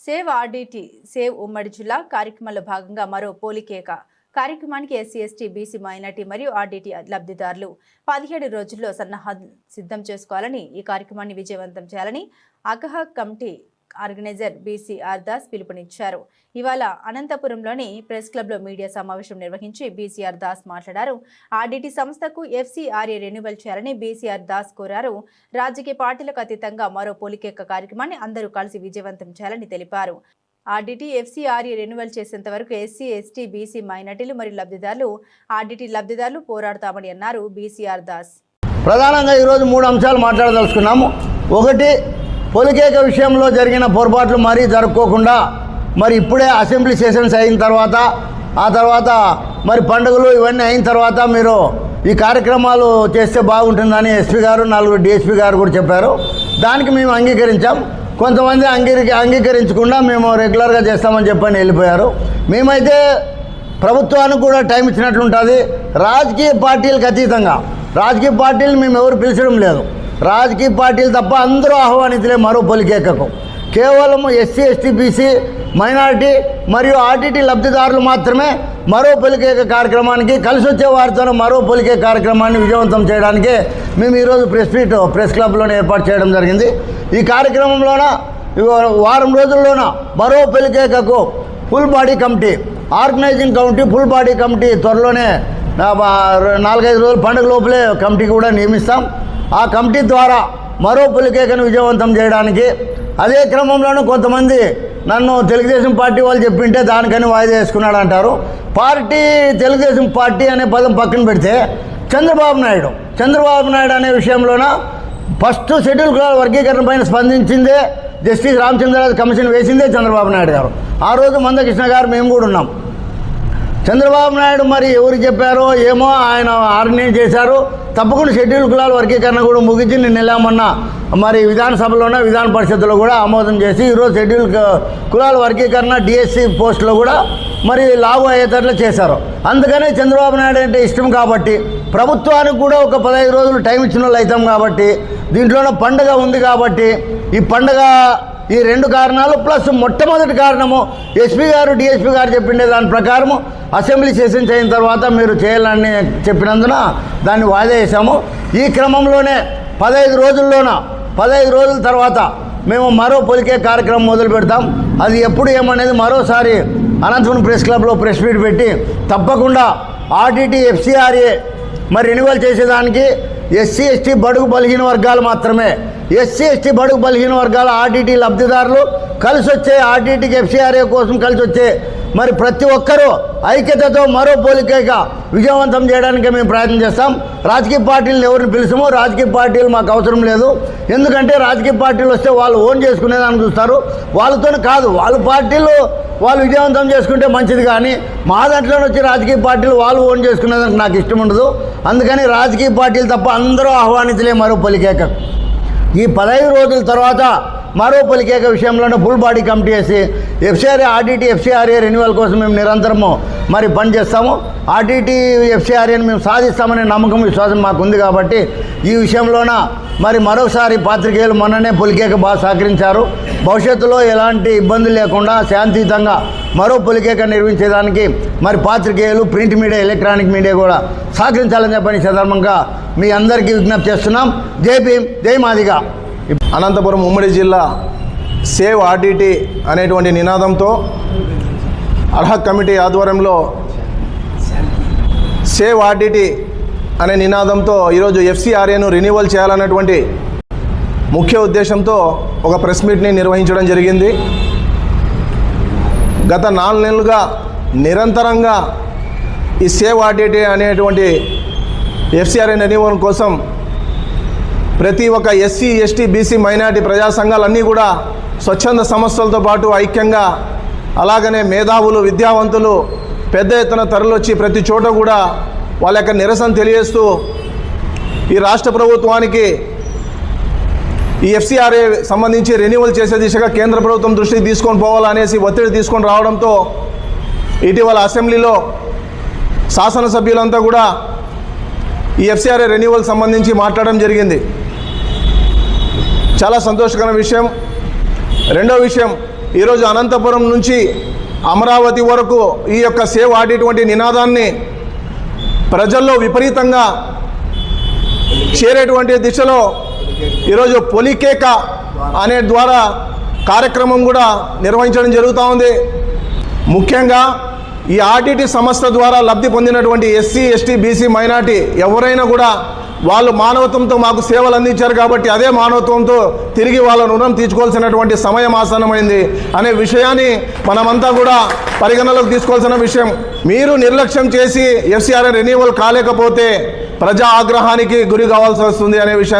Save RDT save ఉమ్మడి జిల్లా కార్యక్రమంలో భాగంగా మరో పోలికేక కార్యక్రమానికి ఎస్సీ ఎస్టీ బీసీ మైనార్టీ మరియు ఆర్డీటీ లబ్ధిదారులు పదిహేడు రోజుల్లో సన్నాహాలు సిద్ధం చేసుకోవాలని ఈ కార్యక్రమాన్ని విజయవంతం చేయాలని అకహ committee organiser B C Das పిలుపునిచ్చారు. ఇవాళ అనంతపురంలోని ప్రెస్ క్లబ్లో మీడియా సమావేశం నిర్వహించి బీసీఆర్ దాస్ మాట్లాడారు. ఆర్డీటీ సంస్థకు ఎఫ్సీఆర్ఏ రెన్యువల్ చేయాలని బీసీఆర్ దాస్ కోరారు. రాజకీయ పార్టీలకు అతీతంగా మరో పోలికేక కార్యక్రమాన్ని అందరూ కలిసి విజయవంతం చేయాలని తెలిపారు. ఆర్డీటీ ఎఫ్సీఆర్ఏ రెన్యువల్ చేసేంత వరకు ఎస్సీ ఎస్టీ బీసీ మైనార్టీలు మరియు లబ్ధిదారులు ఆర్డీటీ లబ్ధిదారులు పోరాడతామని అన్నారు బీసీఆర్ దాస్ ప్రధానంగా ఈరోజు మూడు అంశాలు మాట్లాడదలుచుకున్నాము. ఒకటి పొలికేక విషయంలో జరిగిన పొరపాట్లు మరీ జరుపుకోకుండా మరి ఇప్పుడే అసెంబ్లీ సెషన్స్ అయిన తర్వాత ఆ తర్వాత మరి పండుగలు ఇవన్నీ అయిన తర్వాత మీరు ఈ కార్యక్రమాలు చేస్తే బాగుంటుందని ఎస్పీ గారు నలుగురు డిఎస్పీ గారు కూడా చెప్పారు. దానికి మేము అంగీకరించాం. కొంతమంది అంగీకరి అంగీకరించకుండా మేము రెగ్యులర్గా చేస్తామని చెప్పని వెళ్ళిపోయారు. మేమైతే ప్రభుత్వానికి కూడా టైం ఇచ్చినట్లు ఉంటుంది రాజకీయ పార్టీలకు అతీతంగా. రాజకీయ పార్టీలు మేము ఎవరు పిలిచడం లేదు. రాజకీయ పార్టీలు తప్ప అందరూ ఆహ్వానితులే మరో పొలికేకకు కేవలం ఎస్సీ ఎస్టీ బీసీ మైనారిటీ మరియు ఆర్టీటీ లబ్ధిదారులు మాత్రమే మరో పొలికేక కార్యక్రమానికి కలిసి వచ్చే వారితోనే మరో పొలికే కార్యక్రమాన్ని విజయవంతం చేయడానికి మేము ఈరోజు ప్రెస్ మీట్ ప్రెస్ క్లబ్లోనే ఏర్పాటు చేయడం జరిగింది. ఈ కార్యక్రమంలోన వారం రోజుల్లోన మరో పొలికేకకు full body committee organising committee full body committee త్వరలోనే నాలుగైదు రోజులు పండుగ లోపలే కమిటీ కూడా నియమిస్తాం. ఆ కమిటీ ద్వారా మరో పులికేకను విజయవంతం చేయడానికి అదే క్రమంలోనూ కొంతమంది నన్ను తెలుగుదేశం పార్టీ వాళ్ళు చెప్పింటే దానికని వాయిదా వేసుకున్నాడు అంటారు పార్టీ తెలుగుదేశం పార్టీ అనే పదం పక్కన పెడితే చంద్రబాబు నాయుడు చంద్రబాబు నాయుడు అనే విషయంలోన ఫస్ట్ షెడ్యూల్ కులాల వర్గీకరణ పైన స్పందించిందే జస్టిస్ రామచంద్రరాజు కమిషన్ వేసిందే చంద్రబాబు నాయుడు గారు. ఆ రోజు మందకృష్ణ గారు మేము కూడా ఉన్నాం. చంద్రబాబు నాయుడు మరి ఎవరు చెప్పారో ఏమో ఆయన ఆర్గనైజ్ చేశారు. తప్పకుండా షెడ్యూల్ కులాల వర్గీకరణ కూడా ముగించి నిన్న వెళ్ళామన్న మరి విధానసభలోనే విధాన పరిషత్తులో కూడా ఆమోదం చేసి ఈరోజు షెడ్యూల్ కులాల వర్గీకరణ డిఎస్సి పోస్టులో కూడా మరి లాగు అయ్యేటట్లు చేశారు. అందుకనే చంద్రబాబు నాయుడు అంటే ఇష్టం కాబట్టి ప్రభుత్వానికి కూడా ఒక పదహైదు రోజులు టైం ఇచ్చిన వాళ్ళు అవుతాం కాబట్టి దీంట్లోనే పండగ ఉంది కాబట్టి ఈ పండగ ఈ రెండు కారణాలు ప్లస్ మొట్టమొదటి కారణము ఎస్పీ గారు డిఎస్పీ గారు చెప్పిండే దాని ప్రకారము అసెంబ్లీ సెషన్ అయిన తర్వాత మీరు చేయాలని చెప్పినందున దాన్ని వాయిదా వేసాము ఈ క్రమంలోనే పదహైదు రోజుల్లోన పదహైదు రోజుల తర్వాత మేము మరో పొలికే కార్యక్రమం మొదలు పెడతాం. అది ఎప్పుడు ఏమనేది మరోసారి అనంతపురం ప్రెస్ క్లబ్లో ప్రెస్ మీట్ పెట్టి తప్పకుండా ఆర్టీటీ ఎఫ్సిఆర్ఏ మరి రెన్యువల్ చేసేదానికి ఎస్సీ ఎస్టీ బడుగు బలహీన వర్గాలు మాత్రమే. ఎస్సీ ఎస్టీ బడుగు బలహీన వర్గాల ఆర్టీటీ లబ్ధిదారులు కలిసి వచ్చే ఆర్టీటీకి ఎఫ్సీఆర్ఏ కోసం కలిసి వచ్చే మరి ప్రతి ఒక్కరూ ఐక్యతతో మరో పోలికగా విజయవంతం చేయడానికి మేము ప్రయత్నం చేస్తాం. రాజకీయ పార్టీలను ఎవరిని పిలుస్తామో రాజకీయ పార్టీలు మాకు అవసరం లేదు. ఎందుకంటే రాజకీయ పార్టీలు వస్తే వాళ్ళు ఓన్ చేసుకునేదాన్ని చూస్తారు. వాళ్ళతో కాదు వాళ్ళ పార్టీలు వాళ్ళు విజయవంతం చేసుకుంటే మంచిది కానీ మా దాంట్లో వచ్చి రాజకీయ పార్టీలు వాళ్ళు ఓన్ చేసుకునేదానికి నాకు ఇష్టం ఉండదు. అందుకని రాజకీయ పార్టీలు తప్ప అందరూ ఆహ్వానితులే మరో పలికేక. ఈ పదహైదు రోజుల తర్వాత మరో పొలికేక విషయంలోనూ ఫుల్ బాడీ కమిటీ వేసి ఎఫ్సిఆర్ఏ ఆర్డీటీ ఎఫ్సిఆర్ఏ రెన్యువల్ కోసం మేము నిరంతరము మరి పనిచేస్తాము ఆర్డీటీ ఎఫ్సిఆర్ఏని మేము సాధిస్తామనే నమ్మకం విశ్వాసం మాకు ఉంది కాబట్టి ఈ విషయంలోన మరి మరోసారి పాత్రికేయులు మొన్ననే పొలికేక బాగా సహకరించారు. భవిష్యత్తులో ఎలాంటి ఇబ్బందులు లేకుండా శాంతియుతంగా మరో పులికేక నిర్వహించేదానికి మరి పాత్రికేయులు ప్రింట్ మీడియా ఎలక్ట్రానిక్ మీడియా కూడా సహకరించాలని చెప్పని సందర్భంగా మీ అందరికీ విజ్ఞప్తి చేస్తున్నాం. జై భీమ్ జై మాదిగా. అనంతపురం ఉమ్మడి జిల్లా సేవ్ ఆర్డిటీ అనేటువంటి నినాదంతో అర్హక్ కమిటీ ఆధ్వర్యంలో సేవ్ ఆర్డిటీ అనే నినాదంతో ఈరోజు ఎఫ్సిఆర్ఏను రెన్యువల్ చేయాలన్నటువంటి ముఖ్య ఉద్దేశంతో ఒక ప్రెస్ మీట్ని నిర్వహించడం జరిగింది. గత నాలుగు నెలలుగా నిరంతరంగా ఈ సేవ్ ఆర్డిటీ అనేటువంటి ఎఫ్సిఆర్ఏ రెన్యువల్ కోసం ప్రతి ఒక్క ఎస్సీ ఎస్టీ బీసీ మైనార్టీ ప్రజా సంఘాలన్నీ కూడా స్వచ్ఛంద సంస్థలతో పాటు ఐక్యంగా అలాగనే మేధావులు విద్యావంతులు పెద్ద ఎత్తున తరలొచ్చి ప్రతి చోట కూడా వాళ్ళ యొక్క నిరసన తెలియజేస్తూ ఈ రాష్ట్ర ప్రభుత్వానికి ఈ ఎఫ్సిఆర్ఏ సంబంధించి రెన్యువల్ చేసే దిశగా కేంద్ర ప్రభుత్వం దృష్టికి తీసుకొని పోవాలనేసి ఒత్తిడి తీసుకొని రావడంతో ఇటీవల అసెంబ్లీలో శాసనసభ్యులంతా కూడా ఈ ఎఫ్సిఆర్ఏ రెన్యువల్ సంబంధించి మాట్లాడడం జరిగింది. చాలా సంతోషకరమైన విషయం. రెండో విషయం ఈరోజు అనంతపురం నుంచి అమరావతి వరకు ఈ యొక్క సేవ్ ఆడేటువంటి నినాదాన్ని ప్రజల్లో విపరీతంగా చేరేటువంటి దిశలో ఈరోజు పొలికేక అనే ద్వారా కార్యక్రమం కూడా నిర్వహించడం జరుగుతూ ఉంది. ముఖ్యంగా ఈ ఆర్టీటీ సంస్థ ద్వారా లబ్ధి పొందినటువంటి ఎస్సీ ఎస్టీ బీసీ మైనార్టీ ఎవరైనా కూడా వాళ్ళు మానవత్వంతో మాకు సేవలు అందించారు కాబట్టి అదే మానవత్వంతో తిరిగి వాళ్ళ రుణం తీర్చుకోవాల్సినటువంటి సమయం ఆసన్నమైంది అనే విషయాన్ని మనమంతా కూడా పరిగణలోకి తీసుకోవాల్సిన విషయం. మీరు నిర్లక్ష్యం చేసి ఎఫ్సిఆర్ రెన్యువల్ కాలేకపోతే ప్రజా ఆగ్రహానికి గురి కావాల్సి వస్తుంది అనే విషయం